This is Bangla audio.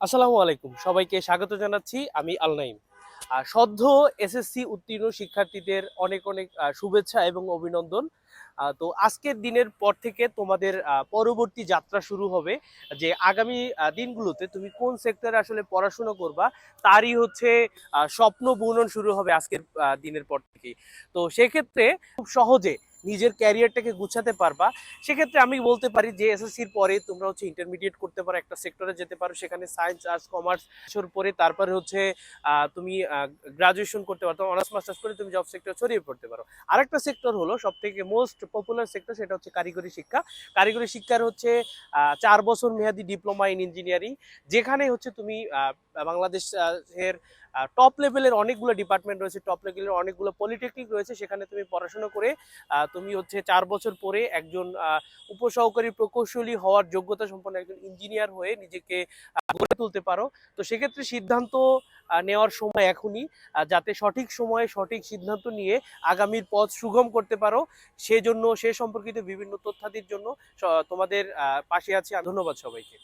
আসসালামু আলাইকুম। সবাইকে স্বাগত জানাচ্ছি, আমি আলনাইম সদ্য এসএসসি উত্তীর্ণ শিক্ষার্থীদের অনেক অনেক শুভেচ্ছা এবং অভিনন্দন। তো আজকের দিনের পর থেকে তোমাদের পরবর্তী যাত্রা শুরু হবে যে আগামী দিনগুলোতে তুমি কোন সেক্টরে আসলে পড়াশোনা করবা, তারই হচ্ছে স্বপ্ন বুনন শুরু হবে আজকের দিনের পর থেকেই। তো সেক্ষেত্রে খুব সহজে নিজের ক্যারিয়ারটাকে গুছাতে পারবা। সেক্ষেত্রে আমি বলতে পারি যে এসএসসির পরে তোমরা হচ্ছে ইন্টারমিডিয়েট করতে পারো একটা সেক্টরে যেতে পারো। সেখানে সায়েন্স আর্টস কমার্স পরে তারপরে হচ্ছে তুমি গ্রাজুয়েশন করতে পারো অনার্স মাস্টার্স করে তুমি জব সেক্টর ছড়িয়ে পড়তে পারো। আরেকটা সেক্টর হলো সব থেকে মোস্ট পপুলার সেক্টর সেটা হচ্ছে কারিগরি শিক্ষা। কারিগরি শিক্ষার হচ্ছে চার বছর মেয়াদি ডিপ্লোমা ইন ইঞ্জিনিয়ারিং যেখানে হচ্ছে তুমি আহ, বাংলাদেশ এর টপ লেভেলের অনেকগুলো ডিপার্টমেন্ট রয়েছে টপ লেভেলের অনেকগুলো পলিটেকনিক রয়েছে সেখানে তুমি পড়াশোনা করে তুমি হচ্ছে চার বছর পরে একজন উপসহকারী প্রকৌশলী হওয়ার যোগ্যতা সম্পন্ন একজন ইঞ্জিনিয়ার হয়ে নিজেকে গড়ে তুলতে পারো। তো সেক্ষেত্রে সিদ্ধান্ত নেওয়ার সময় এখনই যাতে সঠিক সময়ে সঠিক সিদ্ধান্ত নিয়ে আগামীর পথ সুগম করতে পারো। সেজন্য, সে সম্পর্কিত বিভিন্ন তথ্যাদির জন্য তোমাদের পাশে আছি। ধন্যবাদ সবাইকে।